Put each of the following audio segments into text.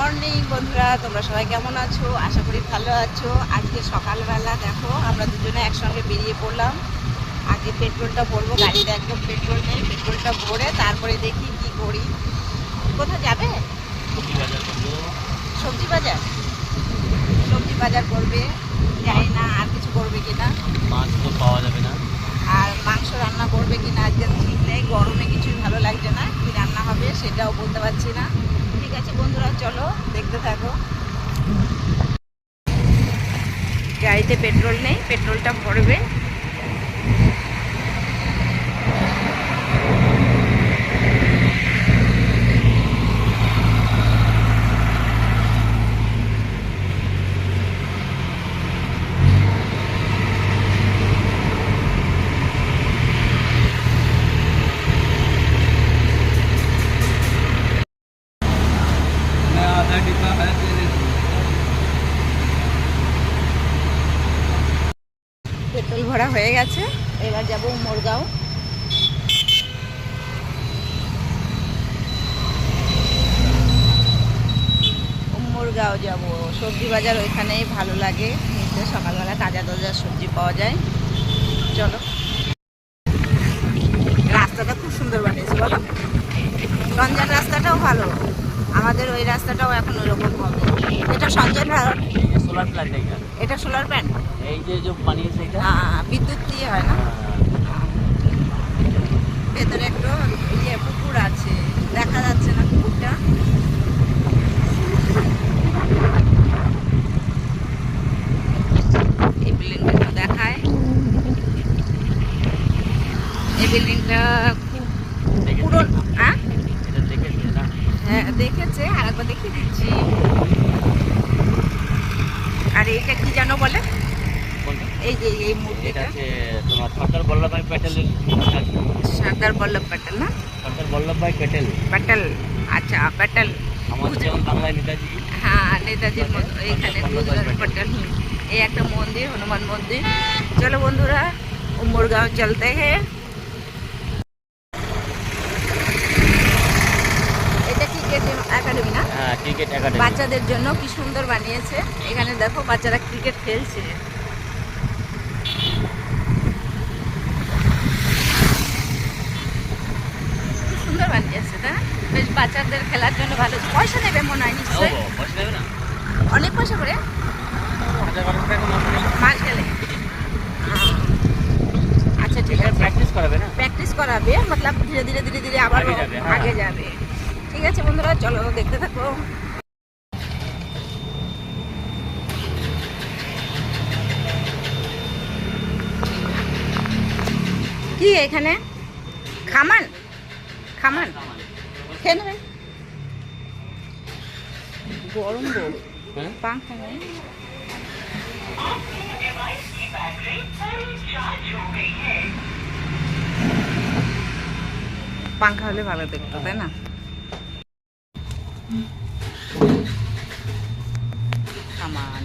Morning বন্ধুরা। তোমরা সবাই কেমন আছো? আশা করি ভালো আছো। আজকে সকালবেলা দেখো, আমরা দুজনে একসঙ্গে বেরিয়ে পড়লাম। আগে পেট্রোলটা ভরবো, গাড়িতে একদম পেট্রোল নেই, পেট্রোলটা ভরে তারপরে দেখি কি করি। কোথায় যাবে? সবজি বাজার? সবজি বাজার করবে। যাই না আর কিছু করবে কিনা। পাওয়া যাবে না আর মাংস রান্না করবে কিনা আজকে ঠিক নেই, গরমে কিছুই ভালো লাগছে না। কি রান্না হবে সেটাও বলতে পারছি না। ঠিক আছে বন্ধুরা চলো দেখতে থাকো। গাড়িতে পেট্রোল নেই পেট্রোলটা ভরবে। হয়ে গেছে। এবার যাব মোরগাঁও। মোরগাঁও যাব। সবজি বাজার ওইখানেই ভালো লাগে। নিতে সকালবেলা তাজা তাজা সবজি পাওয়া যায়। চলো। রাস্তাটা খুব সুন্দর বানিয়েছে, বলো। রঞ্জন রাস্তাটাও ভালো। আমাদের ওই রাস্তাটাও এখন ওরকম হবে। এটা সঞ্জয় সোলার প্ল্যান্ট এটা। এটা সোলার প্যান্ট এই যে যে বানিয়েছে এটা। বিদ্যুৎ দিয়ে হয় না? ভেতরে একটু ইয়ে পুকুর আছে। দেখা যাচ্ছে না পুকুরটা। এই বিল্ডিংটা দেখায়। এই বিল্ডিংটা হ্যাঁ? দেখেছি হ্যাঁ দেখেছে। আর একবার দেখিয়ে দিচ্ছি। আর এইটা কি জানো বলে? এই যে এই মূর্তিটা। তোমার সর্দার বল্লভভাই প্যাটেলের সর্দার বল্লভ প্যাটেল না? সর্দার বল্লভভাই প্যাটেল। প্যাটেল। আচ্ছা প্যাটেল। আমাদের যেমন বাংলায় নেতাজি। হ্যাঁ নেতাজির মতো এইখানে প্যাটেল। এই একটা মন্দির হনুমান মন্দির। চলো বন্ধুরা উমরগাঁও চলতে হে এটা ক্রিকেট একাডেমি না হ্যাঁ ক্রিকেট একাডেমি। বাচ্চাদের জন্য কি সুন্দর বানিয়েছে। এখানে দেখো বাচ্চারা ক্রিকেট খেলছে। সুন্দর বানিয়েছে তাই না? বেশ বাচ্চাদের খেলার জন্য ভালো। পয়সা নেবে মনে হয় নিশ্চয়ই? অনেক পয়সা করে? মাসে গেলে। আচ্ছা ঠিক আছে। প্র্যাকটিস করাবে না? প্র্যাকটিস করাবে মতলব ধীরে ধীরে ধীরে ধীরে আবার আগে যাবে, হ্যাঁ। আগে যাবে। ঠিক আছে বন্ধুরা চলো দেখতে থাকো। কি এখানে? খামান? খামান? খেয়ে গরম গো। পাঙ্খা নেই পাঙ্খা হলে ভালো দেখতো তাই না? খামান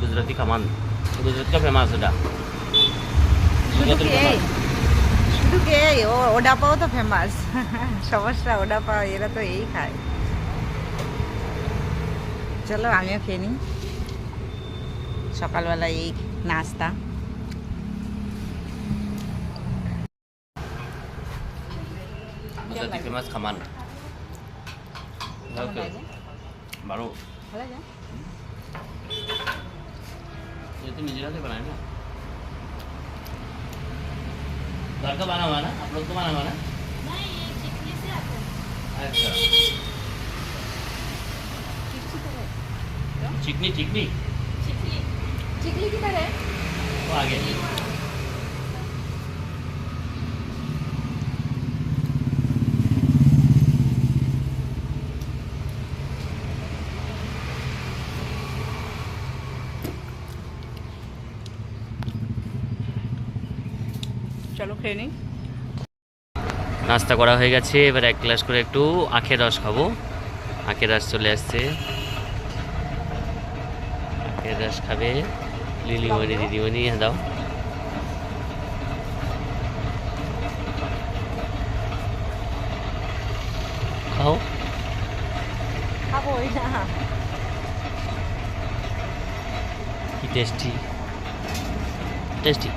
ગુજરાતી ખમણ ગુજરાત કા ફેમસ ও ওডা তো ফেমাস সমস্যা ওডা এরা তো এই খায় চলো আমিও খেয়ে নিই সকালবেলা এই নাস্তা ગુજરાતી ફેમસ ખમણ મારો ये तो निजरा से बनाया ना घर का बना हुआ ना आप लोग को बना हुआ ना नहीं ये चिकनी से आता है अच्छा चिकनी चिकनी चिकनी चिकनी की तरह वो आगे চলো খেয়ে নিই। নাস্তা করা হয়ে গেছে এবার এক গ্লাস করে একটু আখের রস খাব। আখের রস চলে আসছে। আখের রস খাবে লিলিমণি দিদিমণি হ্যাঁ দাও। খাও। খাব কি টেস্টি টেস্টি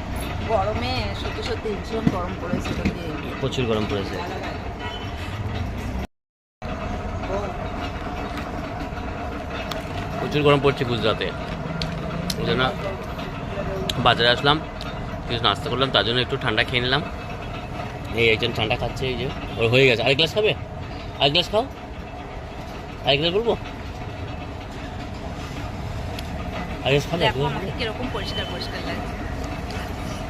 গরমে সত্যি সত্যি ভীষণ গরম পড়েছে প্রচুর গরম পড়েছে। প্রচুর গরম পড়ছে গুজরাতে ওই জন্য বাজারে আসলাম কিছু নাস্তা করলাম তার জন্য একটু ঠান্ডা খেয়ে নিলাম। এই একজন ঠান্ডা খাচ্ছে এই যে ওর হয়ে গেছে। আরেক গ্লাস খাবে? আরেক গ্লাস খাও। আরেক গ্লাস বলব? আরেক গ্লাস খাবে কীরকম পরিষ্কার পরিষ্কার লাগছে।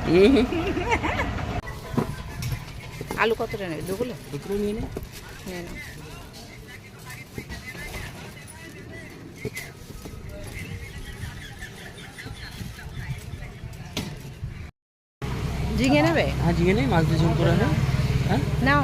আলু কতটা নেবে? দুগুলো? দুগুলো নিয়ে নে। নিয়ে নাও। ঝিঙে নেবে? হ্যাঁ জিগে নেই মাছ দিয়ে ঝোল করে নাও হ্যাঁ? নাও।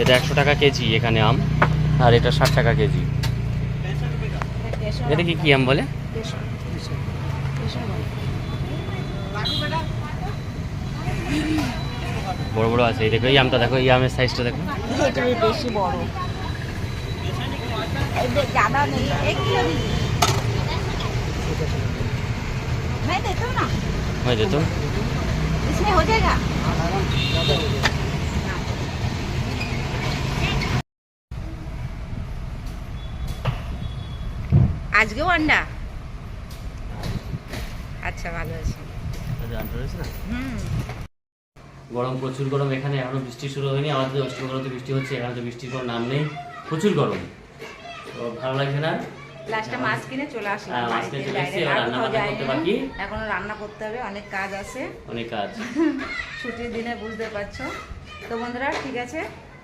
এটা একশো টাকা কেজি এখানে আম আর এটা ষাট টাকা কেজি এটা কি কি আম বলে বড় বড় আছে এই দেখো এই আমটা দেখো এই আমের সাইজটা দেখো এটা বেশি বড় ज़्यादा नहीं एक किलो दीजिए मैं देता हूँ ना হয়ে যেত इसमें हो जाएगा আজকেও আন্ডা? আচ্ছা ভালো আছে। হুম। গরম প্রচুর গরম। এখানে এখনও বৃষ্টি শুরু হয়নি। আমাদের ওয়েস্ট বেঙ্গলতে বৃষ্টি হচ্ছে। এখানে তো বৃষ্টির কোনো নাম নেই। প্রচুর গরম। তো ভালো লাগছে না? লাস্টে মাছ কিনে চলে আসলাম হ্যাঁ, মাছ কিনে চলে আর রান্না করতে বাকি। এখনও রান্না করতে হবে। অনেক কাজ আছে। অনেক কাজ। ছুটির দিনে বুঝতে পারছ। তো বন্ধুরা ঠিক আছে?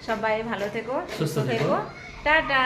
সবাই ভালো থেকো সুস্থ থেকো। টাটা।